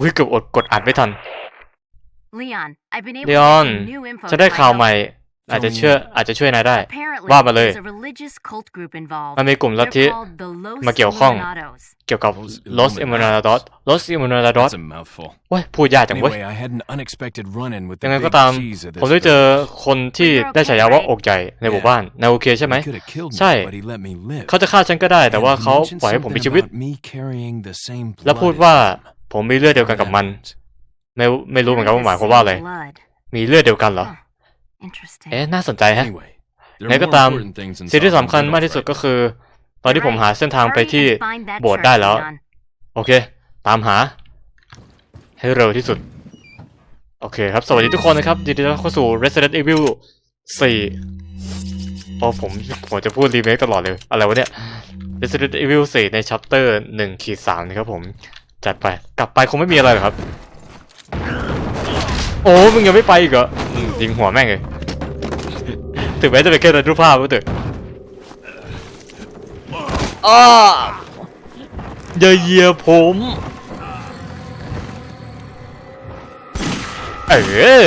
วิเกือบอดกดอัดไม่ทัน Leon, I've been able เล to ออน get some new info ฉันได้ to ข่าว my ใหม่ help. อาจจะเชื่ออาจจะช่วยนายได้ Apparently, ว่ามาเลย there's a religious cult group involved. มันมีกลุ่มลัทธิ They're called the Los มาเกี่ยวข้อง Illuminados. เกี่ยวกับ Los Illuminados Los Illuminados That's a mouthful. เว้ยพูดยากจังเว้ย Anyway, I had an unexpected run-in with ยั the งไง big ก็ตาม cheese of ผม this ได้เจอ village. คนที่ได้ฉายาว่าอกใหญ่ในหมู่บ้านนายโอเคใช่ไหม He could have killed me, ใช่ but he let me live. เขาจะฆ่าฉันก็ได้ แต่ว่า And he เขา mentioned ปล่อยให้ผมมี something ชีวิต about me carrying the same แล้ว blood พูด as ว่า him. ผมมีเลือดเดียวกันกับมัน That ไม่ไม่รู้เหมือนกันว่าหมายความ Same ว่าอะไร blood. มีเลือดเดียวกันเหรอ Interesting. เอ๊ะ น่าสนใจฮะ Anyway, there ไง are ก็ more ตาม important things in สิ่งที่ solving สำคัญ riddles มากที่สุด right ก็คือ ตอนที่ผมหาเส้นทางไป Hurry ที่ and find that โบสถ์ church, ได้แล้ว Leon. โอเค ตามหา ให้เร็วที่สุด โอเคครับ สวัสดีทุกคนนะครับยินดีต้อนรับเข้าสู่ Resident Evil 4พอผมผมจะพูดรีเมคตลอดเลย อะไรวะเนี่ย Resident Evil 4 ใน chapter 1ขีด3นะครับผม จัดไป กลับไปคงไม่มีอะไรหรอกครับ โอ้มึงยังไม่ไปอีกเหรอยิงหัวแม่งเลยถึงแม้จะเป็นแค่ในรูปภาพก็เถอะอ้าอย่าเยียผมเออ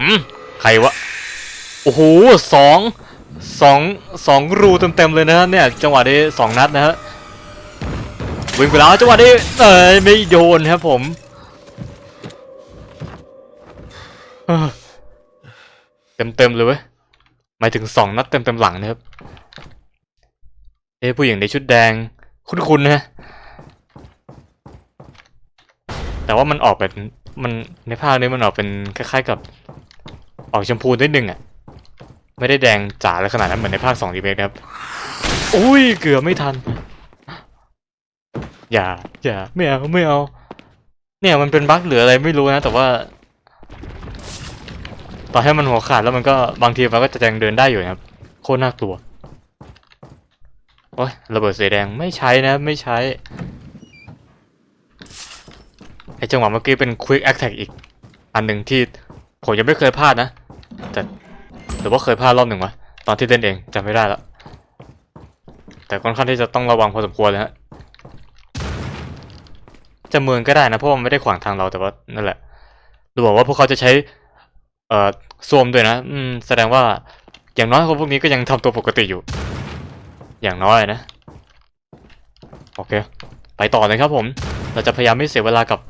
อืมใครวะ โอ้โหสองสองสองรูเต็มๆเลยนะฮะเนี่ย จังหวะนี้สองนัดนะฮะ วิ่งไปแล้วจังหวะนี้เอ้ยไม่โดนครับผมเต็มเต็มๆเลยเว้ยหมายถึงสองนัดเต็มเต็มๆหลังนะครับเอ้ผู้หญิงในชุดแดง คุ้นๆนะแต่ว่ามันออกเป็นมันในภาพนี้มันออกเป็นคล้ายๆกับออกชมพูนิดนึงอะไม่ได้แดงจ๋าเลยขนาดนั้นเหมือนในภาคสองรีเมคนะครับ อุ้ยเกือบไม่ทัน อย่า อย่า ไม่เอา ไม่เอา เนี่ยมันเป็นบั๊กหรืออะไรไม่รู้นะ แต่ว่า ต่อให้มันหัวขาดแล้วมันก็บางทีมันก็จะยังเดินได้อยู่นะครับ โคตรน่ากลัว โอ้ยระเบิดสีแดงไม่ใช้นะ ไม่ใช้ ไอจังหวะเมื่อกี้เป็น quick attack อีก อันหนึ่งที่ผมยังไม่เคยพลาดนะ แต่หรือว่าเคยพลาดรอบหนึ่งวะ ตอนที่เล่นเองจำไม่ได้แล้วแต่ค่อนข้างที่จะต้องระวังพอสมควรเลยฮะ จะเมืองก็ได้นะเพราะว่ามันไม่ได้ขวางทางเราแต่ว่านั่นแหละดูบอกว่าพวกเขาจะใช้เอ่อซ่วมด้วยนะ อืม แสดงว่าอย่างน้อยคนพวกนี้ก็ยังทำตัวปกติอยู่ อย่างน้อยนะ โอเค ไปต่อเลยครับผม เราจะพยายามไม่เสียเวลากับ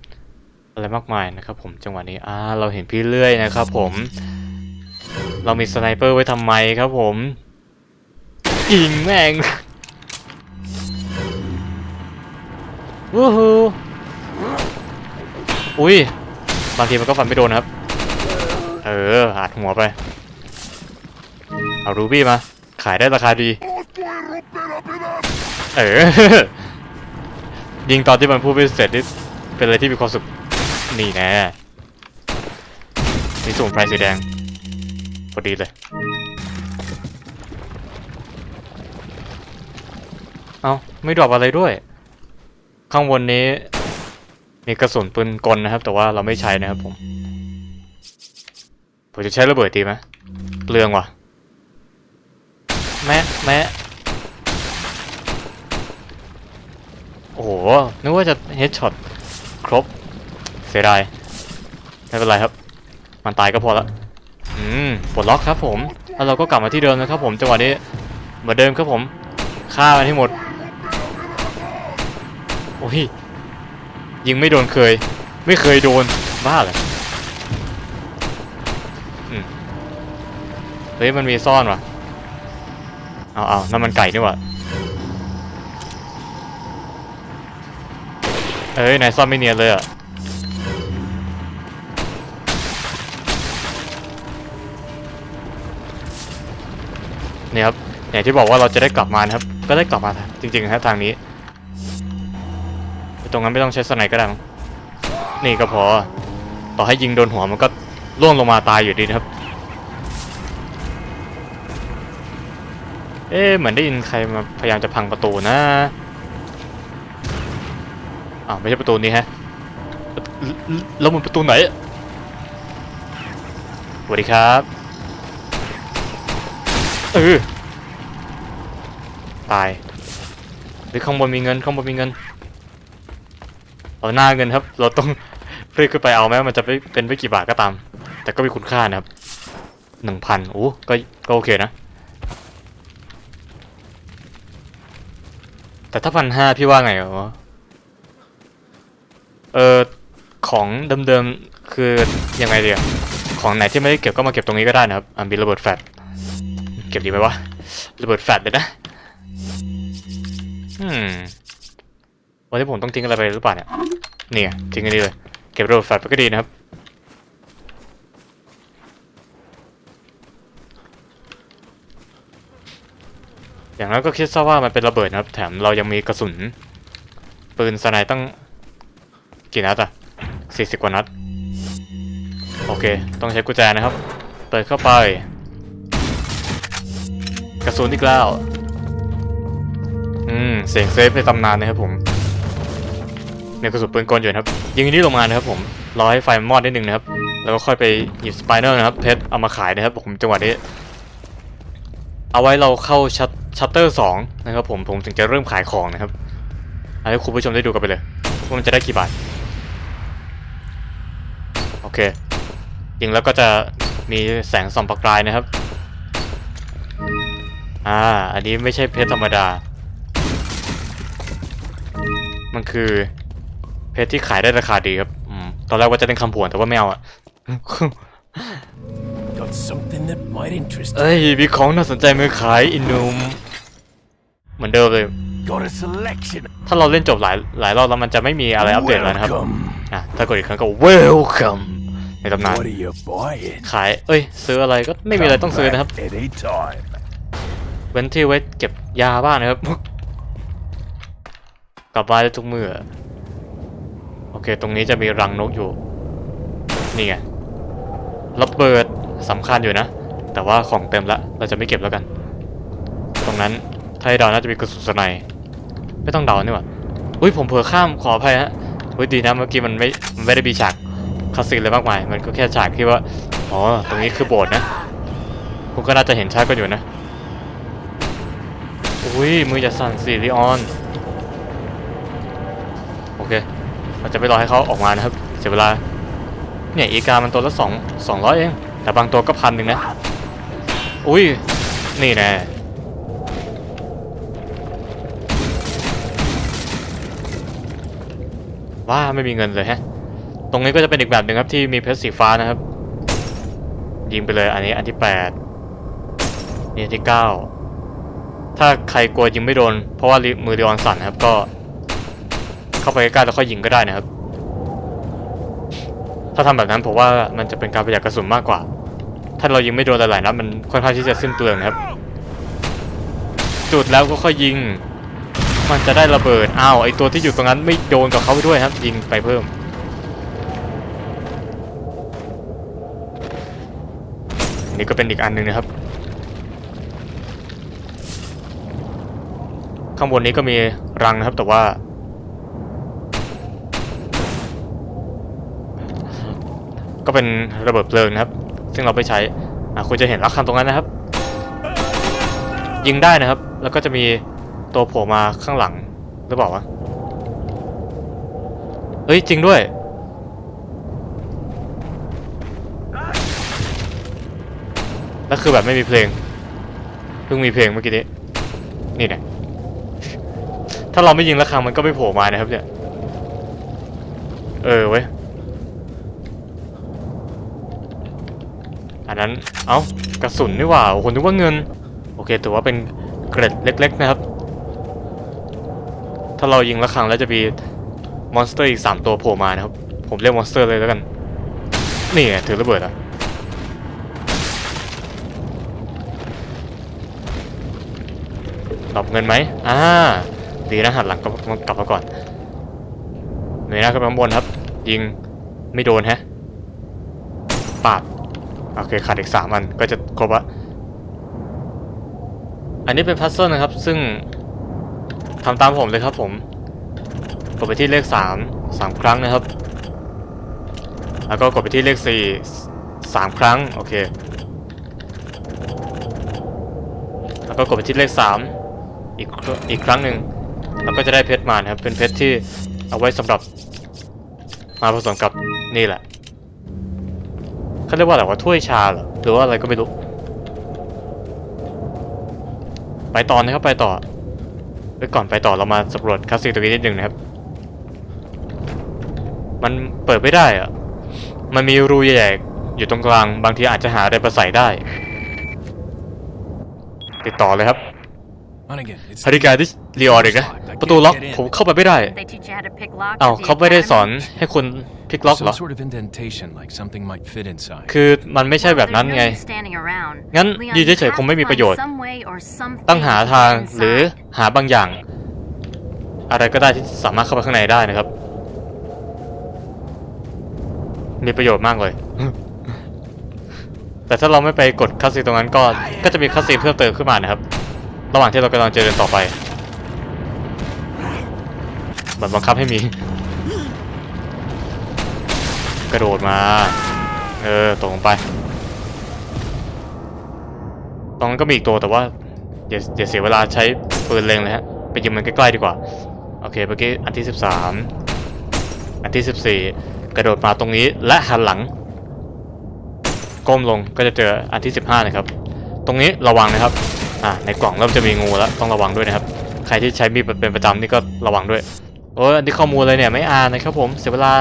อะไรมากมายนะครับผมจังหวะนี้อ่าเราเห็นพี่เลื่อยนะครับผม เรามีสไนเปอร์ไว้ทำไมครับผมยิงแม่งวู้ฮู อุ้ย บางทีมันก็ฟันไม่โดนครับ เอออาดหัวไป เอารูบี้มา ขายได้ราคาดี เออ ยิงตอนที่มันพูดไม่เสร็จนี่เป็นอะไรที่มีความสุข นี่แน่นี่สูงไฟสีแดง พอดีเลย เอาไม่ดรอปอะไรด้วย ข้างบนนี้ มีกระสุนปืนกลนะครับ แต่ว่าเราไม่ใช้นะครับผมผมจะใช้ระเบิดดีไหมเปลืองว่ะ แมะแมะโอ้โห นึกว่าจะเฮดช็อตครบ เสียดาย ไม่เป็นไรครับ มันตายก็พอละอืมปลดล็อกครับผม แล้วเราก็กลับมาที่เดิมนะครับผมจังหวะนี้เหมือนเดิมครับผม ฆ่ามันให้หมด โอ้ย ยิงไม่โดนเคย ไม่เคยโดน บ้าเลยเฮ้ยมันมีซ่อนวะเอาเอานั่นมันไก่นี่ว่าเอ้ยนายซ่อนไม่เนียนเลยอะเนี่ยครับอย่างที่บอกว่าเราจะได้กลับมานะครับ ก็ได้กลับมาจริงๆนะครับทางนี้ ตรงนั้นไม่ต้องใช้สไนก็ได้นี่ก็พอ ต่อให้ยิงโดนหัวมันก็ล่วงลงมาตายอยู่ดีนะครับ เอ๊เหมือนได้ยินใครมาพยายามจะพังประตูนะอ้าวไม่ใช่ประตูนี้ฮะแล้วแล้วมันประตูไหนสวัสดีครับเออตายหรือข้างบนมีเงินข้างบนมีเงิน เราหน้าเงินครับ เราต้องรีบขึ้นไปเอาแม้มันจะเป็นไม่กี่บาทก็ตาม แต่ก็มีคุณค่านะครับหนึ่งพันโอ้ก็ก็โอเคนะ แต่ถ้าพันห้าพี่ว่าไงเหรอเออของเดิมๆคือยังไงเดียของไหนที่ไม่ได้เก็บก็มาเก็บตรงนี้ก็ได้นะครับอะมีระเบิดแฟลชเก็บดีไหมวะระเบิดแฟลชเลยนะอืม วันนี้ผมต้องทิ้งอะไรไปหรือเปล่าเนี่ยนี่ไงทิ้งอันนี้เลย เก็บระเบิดแฟลชไปก็ดีนะครับ อย่างนั้นก็คิดซะว่ามันเป็นระเบิดนะครับ แถมเรายังมีกระสุน ปืนสไนตั้ง กี่นัดอะสี่สิบกว่านัด โอเค ต้องใช้กุญแจนะครับ เปิดเข้าไป กระสุนอีกแล้ว อืม เสียงเซฟในตำนานนะครับผม มีกระสุนปืนกลอยู่นะครับยิงอันนี้ลงมานะครับผมรอให้ไฟมอดนิดนึงนะครับ แล้วก็ค่อยไปหยิบสไปเนอร์นะครับเพชรเอามาขายนะครับผมจังหวะนี้ เอาไว้เราเข้าชัตชัตเตอร์สองนะครับผมผมถึงจะเริ่มขายของนะครับให้คุณผู้ชมได้ดูกันไปเลยว่ามันจะได้กี่บาทโอเคยิงแล้วก็จะมีแสงส่องประกายนะครับอ่าอันนี้ไม่ใช่เพชรธรรมดา มันคือ ชรที่ขายได้ราคาดีครับอืมตอนแรกว่าจะเป็นคำผวนแต่ว่าไม่เอาอะ Got something that might interest you. เอ้ยมีของน่าสนใจมาขายอินุมเหมือนเดิมเลย Got a selection. ถ้าเราเล่นจบหลายหลายรอบแล้วมันจะไม่มีอะไรอัปเดตแล้วนะครับ Welcome. อะถ้ากดอีกครั้งก็ welcome ในตำนาน What are you buying? ขาย เอ้ย ซื้ออะไรก็ไม่มีอะไรต้องซื้อนะครับ Come back Anytime. เว้นที่ไว้เก็บยาบ้างนะครับ กลับบ้านได้ทุกเมื่อโอ เค ตรงนี้จะมีรังนกอยู่ นี่ไงระเบิดสำคัญอยู่นะ แต่ว่าของเต็มละ เราจะไม่เก็บแล้วกัน ตรงนั้นถ้าให้เดาน่าจะมีกระสุนสไนไม่ต้องเดานี่หว่าอุ้ยผมเผลอข้ามขออภัยฮะอุ้ยดีนะเมื่อกี้มันไม่มันไม่ได้มีฉากคาสซีนเลยมากมาย มันก็แค่ฉากที่ว่า อ๋อ ตรงนี้คือโบสถ์นะคุณก็น่าจะเห็นชัดกันอยู่นะ อุ้ยมือจะสั่นสิลิออน โอเค เราจะไปรอให้เขาออกมานะครับ เสียเวลา เนี่ยอีกามันตัวละสองสองร้อยเอง แต่บางตัวก็พันหนึ่งนะ อุ้ย นี่แน่ว่าไม่มีเงินเลยฮะ ตรงนี้ก็จะเป็นอีกแบบหนึ่งครับที่มีเพชรสีฟ้านะครับ ยิงไปเลยอันนี้อันที่แปดนี่อันที่เก้าถ้าใครกลัวยิงไม่โดน เพราะว่ามือเรีออนสั่นนะครับก็ เข้าไปใกล้แล้วค่อยยิงก็ได้นะครับ ถ้าทำแบบนั้นผมว่ามันจะเป็นการประหยัดกระสุนมากกว่า ถ้าเรายิงไม่โดนหลายๆนัดมันค่อนข้างที่จะสิ้นเปลืองนะครับ จุดแล้วก็ค่อยยิง มันจะได้ระเบิดอ้าวไอตัวที่อยู่ตรงนั้นไม่โดนกับเขาไปด้วยครับ ยิงไปเพิ่มอันนี้ก็เป็นอีกอันหนึ่งนะครับ ข้างบนนี้ก็มีรังนะครับแต่ว่า ก็เป็นระเบิดเพลิงนะครับ ซึ่งเราไปใช้คุณจะเห็นรักคันตรงนั้นนะครับ ยิงได้นะครับ แล้วก็จะมีตัวโผล่มาข้างหลังหรือเปล่าวะเฮ้ยจริงด้วยแล้วคือแบบไม่มีเพลงเพิ่งมีเพลงเมื่อกี้นี้นี่นี่ยถ้าเราไม่ยิงระฆังมันก็ไม่โผล่มานะครับเนี่ย เออเว้ย อั นั้น เอ้ากระสุนนี่หว่าโอ้โหนึกว่าเงิน โอเคถือว่าเป็นเกร็ดเล็ก ๆ นะครับ ถ้าเรายิงระฆังแล้วจะมีมอนสเตอร์อีก 3 ตัวโผล่มานะครับ ผมเรียกมอนสเตอร์เลยแล้วกัน นี่ไงถือระเบิดอะตอบเงินไหมอ่าดีนะหันหลังกลับกลับมาก่อนเงยหน้าขึ้นไปข้างบนครับ ยิงไม่โดนแฮะปาด โอเคขาดอีกสามอันก็จะครบละอันนี้เป็นพัซเซิลนะครับ ซึ่งทำตามผมเลยครับผมกดไปที่เลขสามสามครั้งนะครับ แล้วก็กดไปที่เลขสี่สามครั้ง โอเค แล้วก็กดไปที่เลขสามอีกอีกครั้งหนึ่งแล้วก็จะได้เพชรมานะครับ เป็นเพชรที่เอาไว้สำหรับมาผสมกับนี่แหละ เขาเรียกว่าอะไรว่าถ้วยชาเหรอหรือว่าอะไรก็ไม่รู้ ไปต่อนะครับไปต่อไปก่อนไปต่อเรามาสำรวจคาสิโนตรงนี้นิดนึงนะครับ มันเปิดไม่ได้อะมันมีรูใหญ่ๆอยู่ตรงกลาง บางทีอาจจะหาอะไรมาใส่ได้ ติดต่อเลยครับ Hunnigan, it's ฮาริการดิสลีออร์อีกนะ ประตูล็อกผมเข้าไปไม่ได้ They teach you how to pick locks อ้าว at the เขาไม่ได้สอน academy? ให้คุณพลิกล็อกเหรอ some sort of indentation, like something might fit inside. คือมันไม่ใช่ Well, แบบนั้น there's ไง no use standing around. งั้น Leon, ยืน you เฉย have ๆคงไม่มี to ประโยช find น์ some way or something ต้องหา to ทาง get หรือ inside. หาบางอย่าง อะไรก็ได้ที่สามารถเข้าไปข้างในได้นะครับ มีประโยชน์มากเลย แต่ถ้าเราไม่ไปกดคัสซีนตรงนั้นก็ ก็จะมีคัสซีนเพิ่มเติมขึ้นมานะครับ ระหว่างที่เรากำลังเจริญต่อไป เหมือนบังคับให้มี กระโดดมา เออตกลงไป ตรงนั้นก็มีอีกตัวแต่ว่าอย่าอย่าเสียเวลาใช้ปืนเล็งเลยฮะ ไปยิงมันใกล้ๆดีกว่า โอเคเมื่อกี้อันที่ 13 อันที่ 14 กระโดดมาตรงนี้และหันหลัง ก้มลงก็จะเจออันที่ 15 นะครับ ตรงนี้ระวังนะครับอ่าในกล่องเริ่มจะมีงูแล้วต้องระวังด้วยนะครับ ใครที่ใช้มีดเป็นประจำนี่ก็ระวังด้วย โอ้ยอันนี้ข้อมูลเลยเนี่ยไม่อ่านนะครับผมเสียเวลา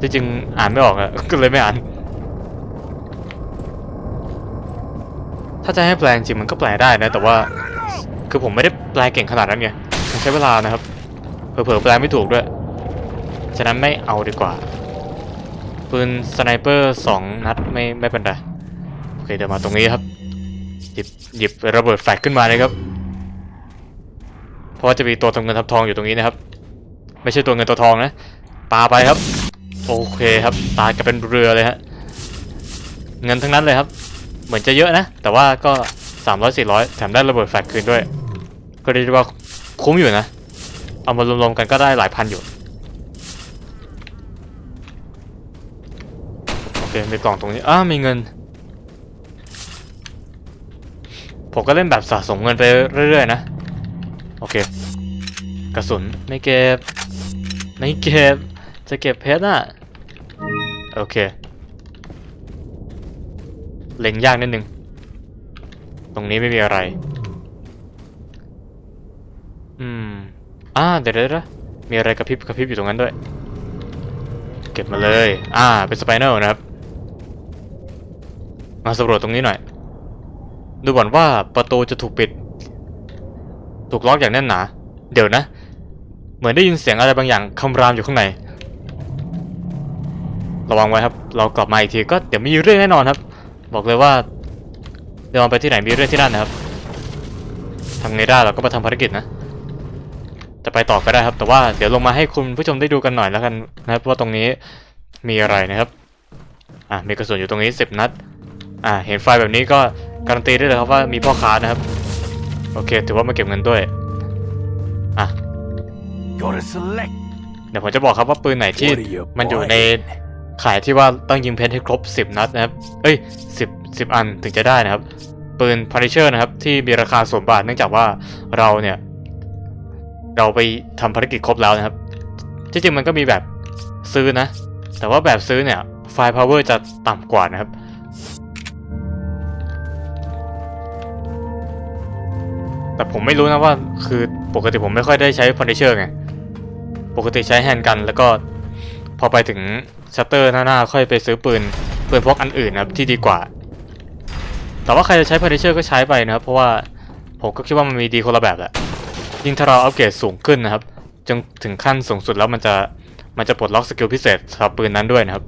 จริงอ่านไม่ออกอะก็เลยไม่อ่าน ถ้าจะให้แปลงจริงมันก็แปลได้นะ แต่ว่าคือผมไม่ได้แปลเก่งขนาดนั้นไงมันใช้เวลานะครับเผลอๆแปลไม่ถูกด้วย ฉะนั้นไม่เอาดีกว่าปืนสไนเปอร์สองนัดไม่ไม่เป็นไรโอเคเดี๋ยวมาตรงนี้ครับ หยิบหยิบระเบิดแฟลชขึ้นมาเลยครับ เพราะว่าจะมีตัวทำเงินทำทองอยู่ตรงนี้นะครับ ไม่ใช่ตัวเงินตัวทองนะปาไปครับ โอเคครับ ตายกันเป็นเรือเลยฮะเงินทั้งนั้นเลยครับ เหมือนจะเยอะนะ แต่ว่าก็ 300 400 แถมได้ระเบิดแฟลชคืนด้วย ก็เรียกว่าคุ้มอยู่นะ เอามารวมๆกันก็ได้หลายพันอยู่ โอเค มีกล่องตรงนี้ อ้ามีเงิน ผมก็เล่นแบบสะสมเงินไปเรื่อยๆนะ โอเค กระสุนไม่เก็บ ไม่เก็บ จะเก็บเพชรอะ โอเค เล็งยากนิดนึง ตรงนี้ไม่มีอะไร อืม อ่า เดี๋ยวเดี๋ยวมีอะไรกระพริบกระพริบอยู่ตรงนั้นด้วย เก็บมาเลย อ่า เป็นสไปเนอร์นะครับ มาสำรวจตรงนี้หน่อย ดูก่อนว่าประตูจะถูกปิด ถูกล็อกอย่างแน่นหนา เดี๋ยวนะ เหมือนได้ยินเสียงอะไรบางอย่างคำรามอยู่ข้างใน ระวังไว้ครับ เรากลับมาอีกทีก็เดี๋ยวมีเรื่องแน่นอนครับ บอกเลยว่าเดี๋ยวไปที่ไหนมีเรื่องที่นั่นนะครับทำไงได้เราก็มาทำภารกิจนะ จะไปต่อก็ได้ครับ แต่ว่าเดี๋ยวลงมาให้คุณผู้ชมได้ดูกันหน่อยแล้วกันนะครับ ว่าตรงนี้มีอะไรนะครับ อะมีกระสุนอยู่ตรงนี้สิบนัด อะเห็นไฟแบบนี้ก็การันตีได้เลยครับว่ามีพ่อค้านะครับ โอเค ถือว่ามาเก็บเงินด้วย อะ Gotta select. เดี๋ยวผมจะบอกครับว่าปืนไหนที่ What are you มันอยู่ใน buying? ขายที่ว่าต้องยิงเพชรให้ครบ 10 นัดนะครับ เอ้ย 10 10 อันถึงจะได้นะครับ ปืน Punisher นะครับ ที่มีราคาสูงบาทเนื่องจากว่าเราเนี่ย เราไปทำภารกิจครบแล้วนะครับ ที่จริงมันก็มีแบบซื้อนะ แต่ว่าแบบซื้อเนี่ยไฟล์ power จะต่ำกว่านะครับ แต่ผมไม่รู้นะว่าคือปกติผมไม่ค่อยได้ใช้ Punisher ไง ปกติใช้แฮนด์กัน แล้วก็พอไปถึงชัตเตอร์หน้าๆค่อยไปซื้อปืนปืนพกอันอื่นนะครับที่ดีกว่า แต่ว่าใครจะใช้ Punisher ก็ใช้ไปนะครับ เพราะว่าผมก็คิดว่ามันมีดีคนละแบบแหละยิ่งถ้าเราอัปเกรดสูงขึ้นนะครับ จนถึงขั้นสูงสุดแล้วมันจะมันจะปลดล็อกสกิลพิเศษสำหรับปืนนั้นด้วยนะครับ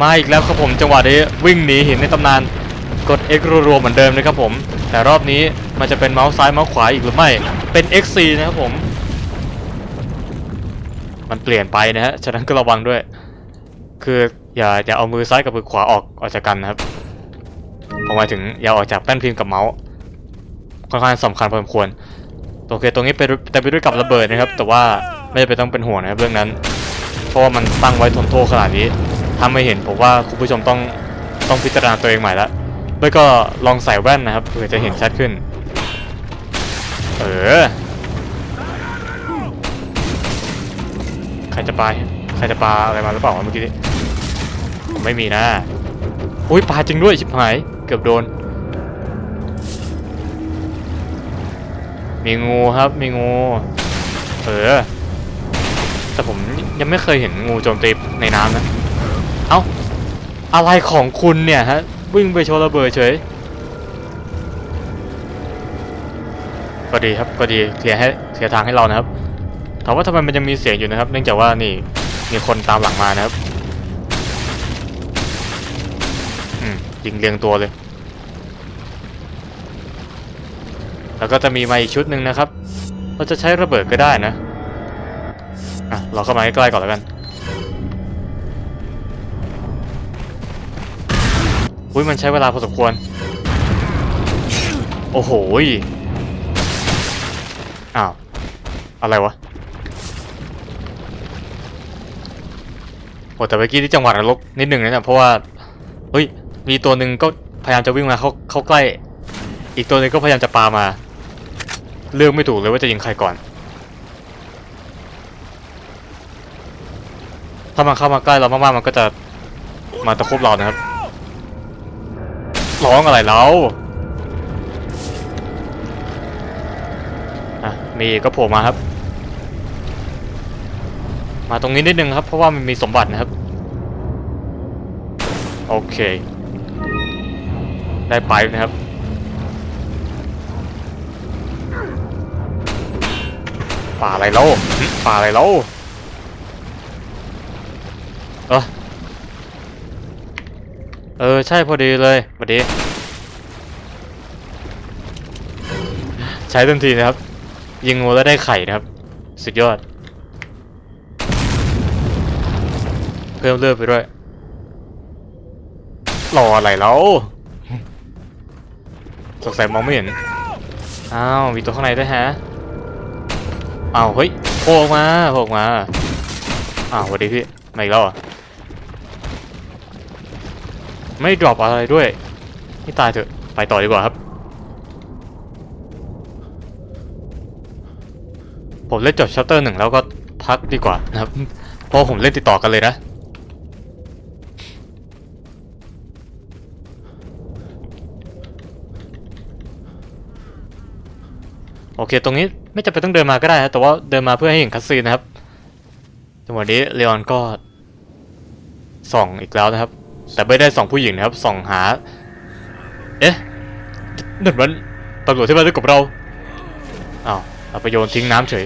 มาอีกแล้วครับผมจังหวะนี้วิ่งหนีหินในตำนาน กด X รัวๆเหมือนเดิมนะครับผม แต่รอบนี้มันจะเป็นเมาส์ซ้ายเมาส์ขวาอีกหรือไม่ เป็น XC นะครับผม มันเปลี่ยนไปนะฮะ ฉะนั้นก็ระวังด้วย คืออย่าอย่าเอามือซ้ายกับมือขวาออกออกจากกันนะครับ ผมหมายถึงอย่าออกจากแป้นพิมพ์กับเมาส์ ค่อนข้างสำคัญพอสมควร โอเค ตรงนี้เป็นแต่ไปด้วยกับระเบิดนะครับ แต่ว่าไม่จำเป็นต้องเป็นห่วงนะครับเรื่องนั้น เพราะว่ามันตั้งไว้ทนโทษขนาดนี้ถ้าไม่เห็นผมว่าคุณผู้ชมต้องต้องพิจารณาตัวเองใหม่ละไม่ก็ลองใส่แว่นนะครับเพื่อจะเห็นชัดขึ้น เออ ใครจะปาใครจะปาอะไรมาหรือเปล่าเมื่อกี้ไม่มีนะอุ้ยปาจริงด้วยชิบหาย เกือบโดน มีงูครับ มีงู เออ แต่ผมยังไม่เคยเห็นงูโจมตีในน้ำนะ เอ้า อะไรของคุณเนี่ยฮะ วิ่งไปโชว์ระเบิดเฉย ก็ดีครับก็ดีเคลียร์ให้เคลียร์ทางให้เรานะครับถามว่าทำไมมันยังมีเสียงอยู่นะครับ เนื่องจากว่านี่มีคนตามหลังมานะครับอืมยิงเรียงตัวเลย แล้วก็จะมีมาอีกชุดหนึ่งนะครับ เราจะใช้ระเบิดก็ได้นะอะเราเข้ามาใกล้ๆก่อนแล้วกัน อุ้ยมันใช้เวลาพอสมควร โอ้โหอ้าว อะไรวะโอ้แต่เมื่อกี้ที่จังหวัดนรกนิดหนึ่งนะเนี่ยเพราะว่า เฮ้ย มีตัวหนึ่งก็พยายามจะวิ่งมาเข้าเข้าใกล้ อีกตัวหนึ่งก็พยายามจะปามา เลือกไม่ถูกเลยว่าจะยิงใครก่อน ถ้ามันเข้ามาใกล้เรามากๆมันก็จะมาตะคุบเรานะครับ ร้องอะไรเราอะมีก็โผล่มาครับ มาตรงนี้นิดนึงครับ เพราะว่ามันมีสมบัตินะครับ โอเค ได้ไปนะครับ ป่าอะไรแล้วหึป่าอะไรแล้วเออ เออ ใช่พอดีเลยพอดี ใช้ทันทีนะครับ ยิงงูแล้วได้ไข่นะครับ สุดยอด เพิ่มเลือดไปด้วยรออะไรแล้วสงสัยมองไม่เห็น อ้าว มีตัวข้างในด้วยฮะ อ้าว เฮ้ยโผล่มาโผล่มา อ้าวสวัสดีพี่ มาอีกแล้วเห ไม่ดรอปอะไรด้วยนี่ตายเถอะ ไปต่อดีกว่าครับ ผมเล่นจบชัปเตอร์หนึ่งแล้วก็พักดีกว่านะครับ เพราะผมเล่นติดต่อกันเลยนะ โอเค ตรงนี้ไม่จำเป็นต้องเดินมาก็ได้นะแต่ว่าเดินมาเพื่อให้เห็นคัสซีนนะครับจังหวะนี้เลออนก็ส่องอีกแล้วนะครับ แต่ไม่ได้ส่องผู้หญิงนะครับส่องหา เอ๊ะนั่นมันตำรวจที่มาด้วยกับเราอ้าวเอาไปโยนทิ้งน้ำเฉย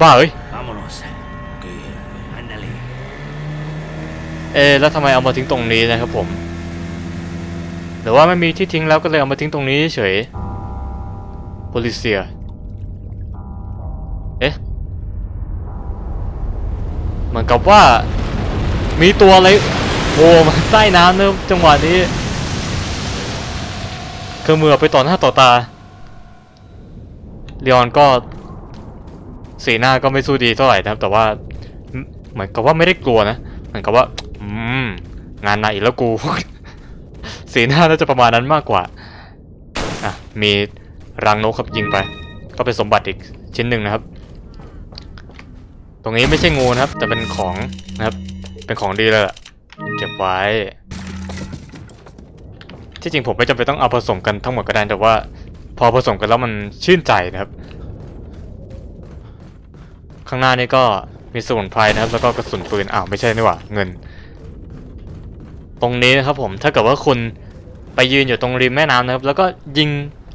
บ้าเอ้ย Vámonos. Ok, ándale. เอ๊ะแล้วทำไมเอามาทิ้งตรงนี้นะครับผมหรือว่าไม่มีที่ทิ้งแล้วก็เลยเอามาทิ้งตรงนี้เฉยโพลิเซียเอ๊ะเหมือนกับว่ามีตัวอะไร โผล่มาใต้น้ำเนะจังหวะนี้เครื่องมือไปต่อหน้าต่อตาเลียนก็ สีหน้าก็ไม่สู้ดีเท่าไหร่นะครับแต่ว่าเหมือนกับว่าไม่ได้กลัวนะเหมือนกับว่า อืมงานหนักอีกแล้วกู สีหน้าน่าจะประมาณนั้นมากกว่าอะมีรังนกครับยิงไป ก็เป็นสมบัติอีกชิ้นหนึ่งนะครับ ตรงนี้ไม่ใช่งูนะครับ แต่เป็นของนะครับ เป็นของดีเลยล่ะ เก็บไว้ ที่จริงผมไม่จำเป็นต้องเอาผสมกันทั้งหมดก็ได้แต่ว่า พอผสมกันแล้วมันชื่นใจนะครับ ข้างหน้านี่ก็มีสมุนไพรนะครับ แล้วก็กระสุนปืนอ้าวไม่ใช่นี่หว่าเงิน ตรงนี้นะครับผมถ้าเกิดว่าคุณไปยืนอยู่ตรงริมแม่น้ำนะครับ แล้วก็ยิง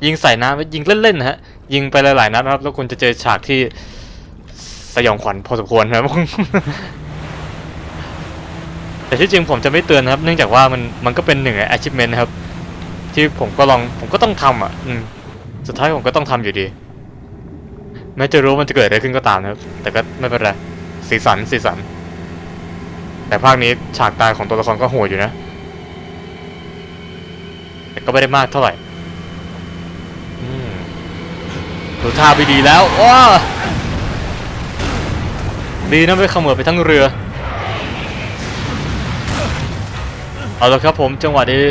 ยิงใส่น้ำยิงเล่นๆนะฮะยิงไปหลายๆนัดนะครับ แล้วคุณจะเจอฉากที่สยองขวัญพอสมควรนะครับ แต่ที่จริงผมจะไม่เตือนนะครับ เนื่องจากว่ามันมันก็เป็นหนึ่งใน achievement นะครับ ที่ผมก็ลองผมก็ต้องทำอะอืมสุดท้ายผมก็ต้องทำอยู่ดี แม้จะรู้ว่ามันจะเกิดอะไรขึ้นก็ตามนะครับ แต่ก็ไม่เป็นไรสีสันสีสัน แต่ภาคนี้ฉากตายของตัวละครก็โหดอยู่นะ แต่ก็ไม่ได้มากเท่าไหร่ดูท่าไปดีแล้วว้าดีนะไม่ขมือไปทั้งเรือ เอาละครับผมจังหวะนี้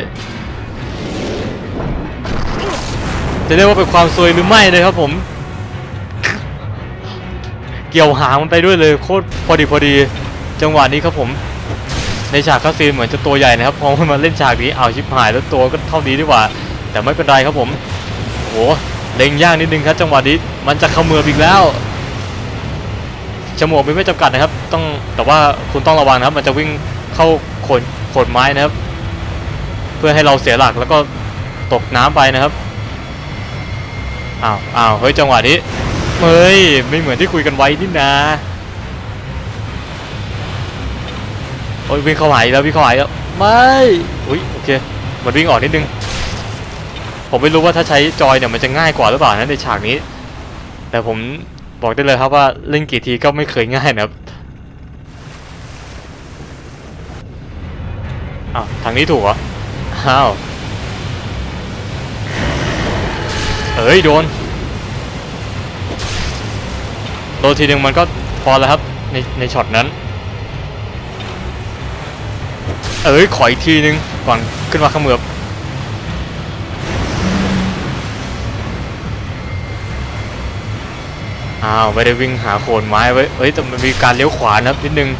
จะเรียกว่าเป็นความซวยหรือไม่เลยครับผม เกี่ยวหางมันไปด้วยเลยโคตรพอดีพอดี จังหวะนี้ครับผม ในฉากคาซีนเหมือนจะตัวใหญ่นะครับพอมันมาเล่นฉากนี้เอาชิบหายแล้วตัวก็เท่านี้ดีกว่า แต่ไม่เป็นไรครับผมโอ้โหเล็งยากนิดนึงครับ จังหวะนี้มันจะเขมือบอีกแล้วจมูกมีไม่จำกัดนะครับ ต้องแต่ว่าคุณต้องระวังนะครับ มันจะวิ่งเข้าโขน ขนไม้นะครับ เพื่อให้เราเสียหลักแล้วก็ตกน้ำไปนะครับอ้าวอ้าวเฮ้ยจังหวะนี้เฮ้ยไม่เหมือนที่คุยกันไว้นี่นะโอ้ยวิ่งเข้าหายแล้ววิ่งเข้าหายแล้วไม่อุ้ยโอเคมันวิ่งออกนิดนึงผมไม่รู้ว่าถ้าใช้จอยเนี่ยมันจะง่ายกว่าหรือเปล่านะในฉากนี้ แต่ผมบอกได้เลยครับว่าเล่นกี่ทีก็ไม่เคยง่ายนะครับ อ้าวทางนี้ถูกเหรออ้าวเอ้ยโดนโดนทีหนึ่งมันก็พอแล้วครับในในช็อตนั้น เอ้ยขออีกทีนึงก่อนขึ้นมาขมือบอ้าวไม่ได้วิ่งหาโคนไม้ไว้เอ้ยแต่มันมีการเลี้ยวขวานะครับนิดนึง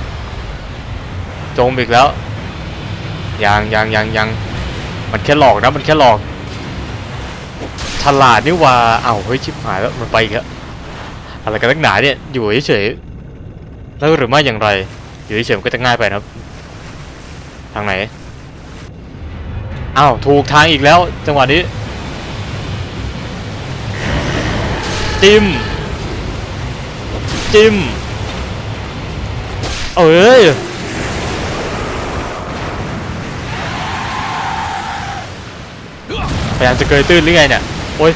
จมอีกแล้ว ยังยังยังยังมันแค่หลอกนะมันแค่หลอกฉลาดนี่ว่าอ้าเฮ้ยชิบหายแล้วมันไปอีกแล้วอะไรกันนักหนาเนี่ยอยู่เฉยๆแล้วหรือไม่อย่างไร อยู่เฉยๆก็จะง่ายไปนะครับ ทางไหนอ้าวถูกทางอีกแล้ว จังหวะนี้จิ้มจิ้มเอ้ย ยายามจะเกยตื้นหรือไงเนี่ย โอ้ย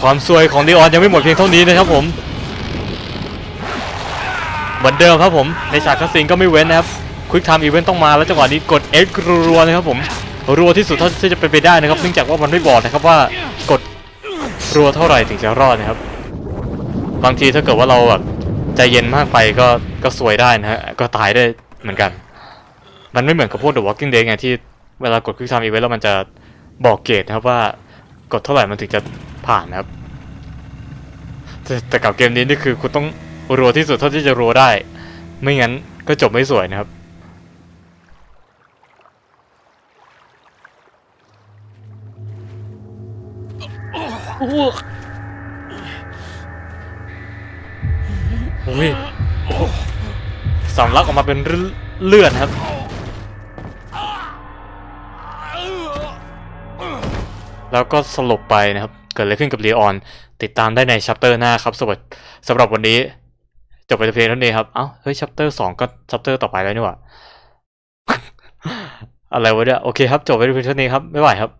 ความซวยของดีออนยังไม่หมดเพียงเท่านี้นะครับผม เหมือนเดิมครับผม ในฉากคัสซีนก็ไม่เว้นนะครับ ควิกไทม์อีเวนต์ต้องมาแล้วจังหวะนี้กด X รัวๆนะครับผม รัวที่สุดเท่าที่จะเป็นไปได้นะครับ เนื่องจากว่ามันไม่บอกนะครับว่ากดรัวเท่าไหร่ถึงจะรอดนะครับ บางทีถ้าเกิดว่าเราแบบใจเย็นมากไปก็ก็สวยได้นะฮะ ก็ตายได้เหมือนกัน มันไม่เหมือนกับพวก The Walking Dead ไงที่เวลากดควิกไทม์อีเวนต์แล้วมันจะบอกเกรดนะครับว่ากดเท่าไหร่มันถึงจะผ่านนะครับแต่แต่กับเกมนี้นี่คือคุณต้องรัวที่สุดเท่าที่จะรัวได้ ไม่งั้นก็จบไม่สวยนะครับโอ้ยสำลักออกมาเป็นเลือดครับ แล้วก็สลบไปนะครับ เกิดอะไรขึ้นกับลีออน ติดตามได้ในชัปเตอร์หน้าครับสวัสสำหรับวันนี้ จบไปแต่เพียงเท่านี้ครับ เอ้า เฮ้ยชัปเตอร์สองก็ชัปเตอร์ต่อไปแล้วนี่หว่า อะไรวะเนี่ย โอเคครับ จบไปแต่เพียงเท่านี้ครับ ไม่ไหวครับ